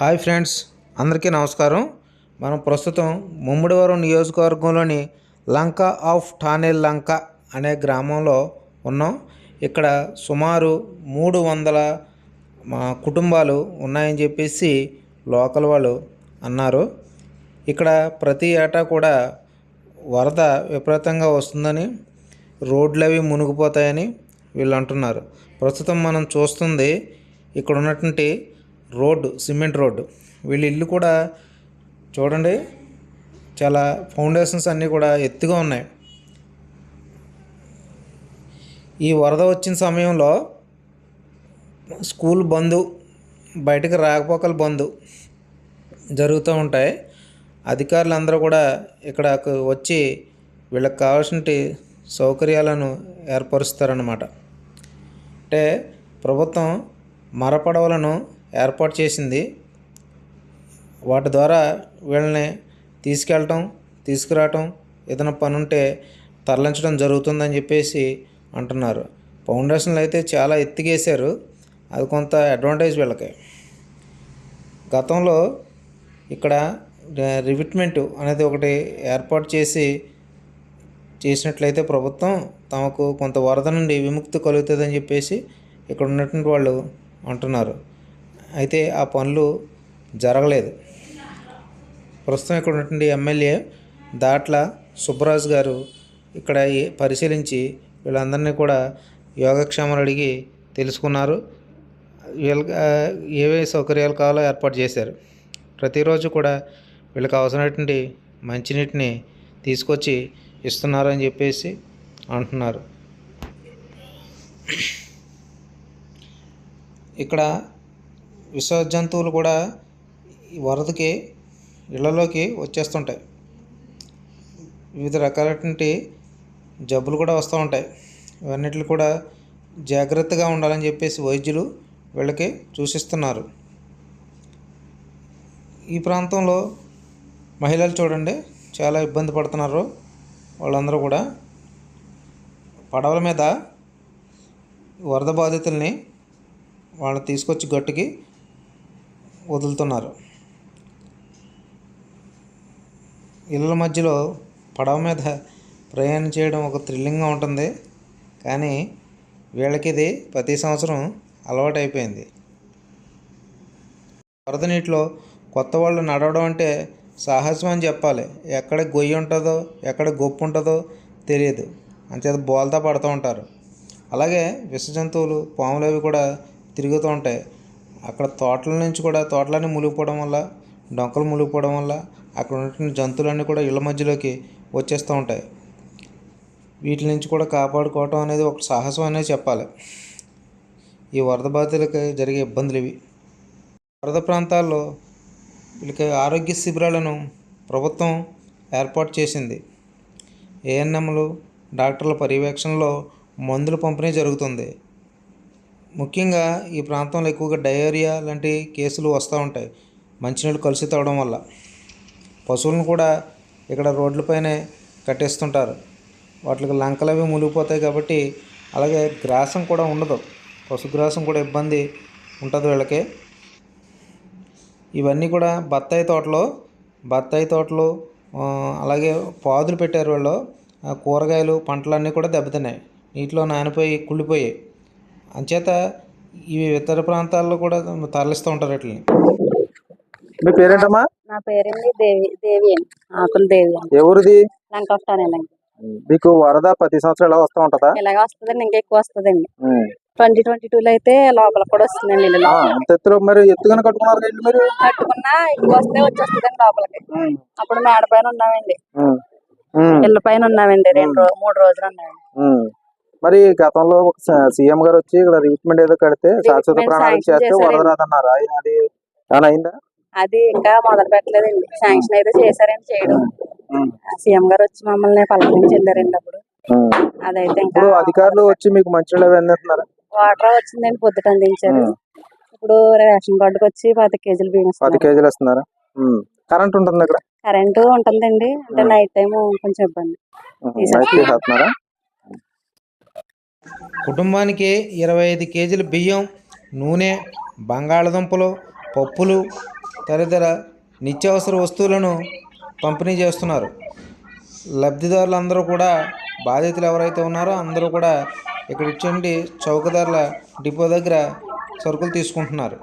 Hi friends అందరికీ నమస్కారం. మనం ప్రస్తుతం ముమ్మిడివరం నియోజకవర్గంలోని లంక ఆఫ్ ఠానే లంక అనే గ్రామంలో ఉన్నాం. ఇక్కడ సుమారు మూడు వందల కుటుంబాలు ఉన్నాయని చెప్పేసి లోకల్ వాళ్ళు అన్నారు. ఇక్కడ ప్రతి ఏటా కూడా వరద విపరీతంగా వస్తుందని రోడ్లు అవి మునిగిపోతాయని వీళ్ళు అంటున్నారు. ప్రస్తుతం మనం చూస్తుంది ఇక్కడ ఉన్నటువంటి రోడ్డు సిమెంట్ రోడ్డు. వీళ్ళ ఇల్లు కూడా చూడండి చాలా ఫౌండేషన్స్ అన్నీ కూడా ఎత్తుగా ఉన్నాయి. ఈ వరద వచ్చిన సమయంలో స్కూల్ బంధు బయటకు రాకపోకలు బంద్ జరుగుతూ ఉంటాయి. అధికారులు అందరూ కూడా ఇక్కడ వచ్చి వీళ్ళకి కావాల్సిన సౌకర్యాలను ఏర్పరుస్తారన్నమాట. అంటే ప్రభుత్వం మరపడవలను ఏర్పాటు చేసింది. వాటి ద్వారా వీళ్ళని తీసుకెళ్ళటం తీసుకురావటం ఏదైనా పని ఉంటే తరలించడం జరుగుతుందని చెప్పేసి అంటున్నారు. ఫౌండేషన్లు అయితే చాలా ఎత్తిగేశారు అది కొంత అడ్వాంటేజ్ వీళ్ళకి. గతంలో ఇక్కడ రివిట్మెంట్ అనేది ఒకటి ఏర్పాటు చేసి చేసినట్లయితే ప్రభుత్వం తమకు కొంత వరద నుండి విముక్తి కలుగుతుందని చెప్పేసి ఇక్కడ ఉన్నటువంటి వాళ్ళు అంటున్నారు. అయితే ఆ పనులు జరగలేదు. ప్రస్తుతం ఇక్కడ ఉన్నటువంటి ఎమ్మెల్యే దాట్ల సుబ్బరాజు గారు ఇక్కడ పరిశీలించి వీళ్ళందరినీ కూడా యోగక్షేమాలు అడిగి తెలుసుకున్నారు. వీళ్ళకి ఏవే సౌకర్యాలు కావాలో ఏర్పాటు చేశారు. ప్రతిరోజు కూడా వీళ్ళకి అవసరమైనటువంటి మంచినీటిని తీసుకొచ్చి ఇస్తున్నారు అని చెప్పేసి అంటున్నారు. ఇక్కడ విష జంతువులు కూడా వరదకి ఇళ్ళలోకి వచ్చేస్తుంటాయి. వివిధ రకాలైనటువంటి జబ్బులు కూడా వస్తూ ఉంటాయి. ఇవన్నిటిని కూడా జాగ్రత్తగా ఉండాలని చెప్పేసి వైద్యులు వీళ్ళకి సూచిస్తున్నారు. ఈ ప్రాంతంలో మహిళలు చూడండి చాలా ఇబ్బంది పడుతున్నారు. వాళ్ళందరూ కూడా పడవల మీద వరద బాధితుల్ని వాళ్ళని తీసుకొచ్చి గట్టుకి వదులుతున్నారు. ఇళ్ళ మధ్యలో పడవ మీద ప్రయాణం చేయడం ఒక థ్రిల్లింగ్గా ఉంటుంది. కానీ వీళ్ళకి ఇది ప్రతి సంవత్సరం అలవాటు అయిపోయింది వరద నీటిలో కొత్త వాళ్ళు నడవడం అంటే సాహసం అని చెప్పాలి. ఎక్కడ గొయ్యి ఉంటుందో ఎక్కడ గొప్ప ఉంటుందో తెలియదు. అంచేత బోల్తా పడుతూ ఉంటారు. అలాగే విష జంతువులు పాములు అవి కూడా తిరుగుతూ ఉంటాయి. అక్కడ తోటల నుంచి కూడా తోటలన్నీ మునిగిపోవడం వల్ల డొంకలు మునిగిపోవడం వల్ల అక్కడ ఉన్నటువంటి జంతువులన్నీ కూడా ఇళ్ళ మధ్యలోకి వచ్చేస్తూ ఉంటాయి. వీటి నుంచి కూడా కాపాడుకోవటం అనేది ఒక సాహసం అనేది చెప్పాలి. ఈ వరద బాధితులకి జరిగే ఇబ్బందులు ఇవి. వరద ప్రాంతాల్లో వీళ్ళకి ఆరోగ్య శిబిరాలను ప్రభుత్వం ఏర్పాటు చేసింది. ఏఎన్ఎంలు డాక్టర్ల పర్యవేక్షణలో మందుల పంపిణీ జరుగుతుంది. ముఖ్యంగా ఈ ప్రాంతంలో ఎక్కువగా డయేరియా లాంటి కేసులు వస్తూ ఉంటాయి. మంచినీళ్ళు కలుషితం అవడం వల్ల. పశువులను కూడా ఇక్కడ రోడ్లపైనే కట్టేస్తుంటారు. వాటికి లంకలు అవి మునిగిపోతాయి కాబట్టి అలాగే గ్రాసం కూడా ఉండదు. పశుగ్రాసం కూడా ఇబ్బంది ఉంటుంది వీళ్ళకి. ఇవన్నీ కూడా బత్తాయి తోటలో బత్తాయి తోటలు అలాగే పాదులు పెట్టారు వాళ్ళు. ఆ కూరగాయలు పంటలన్నీ కూడా దెబ్బతిన్నాయి. నీటిలో నానిపోయి కుళ్ళిపోయాయి. అంచేత ఇవి ఇతర ప్రాంతాల్లో కూడా తరలిస్తూ ఉంటారు వీటిని. మీ పేరేంటమ్మా? నా పేరేంటి దేవి దేవి అండి. ఆకుల దేవి అండి. ఎవరిది లంకొస్తానండి మీకు వరద ప్రతి సంవత్సరం ఇలా వస్తూ ఉంటదా? ఇలాగ వస్తుందండి ఇంకా ఎక్కువ వస్తుందండి. ట్వంటీ ట్వంటీ టూ లో అయితే లోపల కూడా వస్తుందండి ఇల్లు ఆ, అంత ఎత్తులో మరి ఎత్తుగానే కట్టుకున్నారు ఇల్లు మీరు? కట్టుకున్నా ఎక్కువ వస్తే వచ్చేస్తుందండి లోపలికి. అప్పుడు మేడ పైన ఉన్నామండి. ఉమ్. ఉమ్. ఇళ్ళ పైన ఉన్నామండి రెండు రో- మూడు రోజులు ఉన్నామండి. ఉమ్. మరి గతంలో ఒక సీఎం గారు వచ్చి ఇక్కడ రిక్రూట్మెంట్ ఏదో కడితే శాశ్వత ప్రణాళిక చేస్తే వరద చేశారండి. రాదన్నారు ఆయన అది ఏమైనా అయిందా? అది ఇంకా మొదలు పెట్టలేదండి. శాంక్షన్ అయితే చేశారండి చేయడం. సీఎం గారు వచ్చి మమ్మల్ని పలకరించి వెళ్ళారండి అప్పుడు. అదైతే ఇంకా ఇప్పుడు అధికారులు వచ్చి మీకు అందిస్తున్నారు వాటర్ వచ్చిందండి పొద్దుట అందించారు. ఇప్పుడు రేషన్ కార్డుకి వచ్చి పది కేజీలు బియ్యం పది. కేజీలు ఇస్తున్నారు? కరెంట్ ఉంటుంది ఇక్కడ? కరెంటు ఉంటుందండి. అంటే. నైట్ టైం కొంచెం ఇబ్బంది ఉమ్. తీసేస్తున్నారు. నైట్ తీసేస్తున్నారా కుటుంబానికి ఇరవై ఐదు కేజీల బియ్యం నూనె బంగాళదుంపలు పప్పులు తదితర నిత్యావసర వస్తువులను పంపిణీ చేస్తున్నారు. లబ్ధిదారులందరూ కూడా బాధితులు ఎవరైతే ఉన్నారో అందరూ కూడా ఇక్కడ ఇచ్చండి చౌకధరల డిపో దగ్గర సరుకులు తీసుకుంటున్నారు.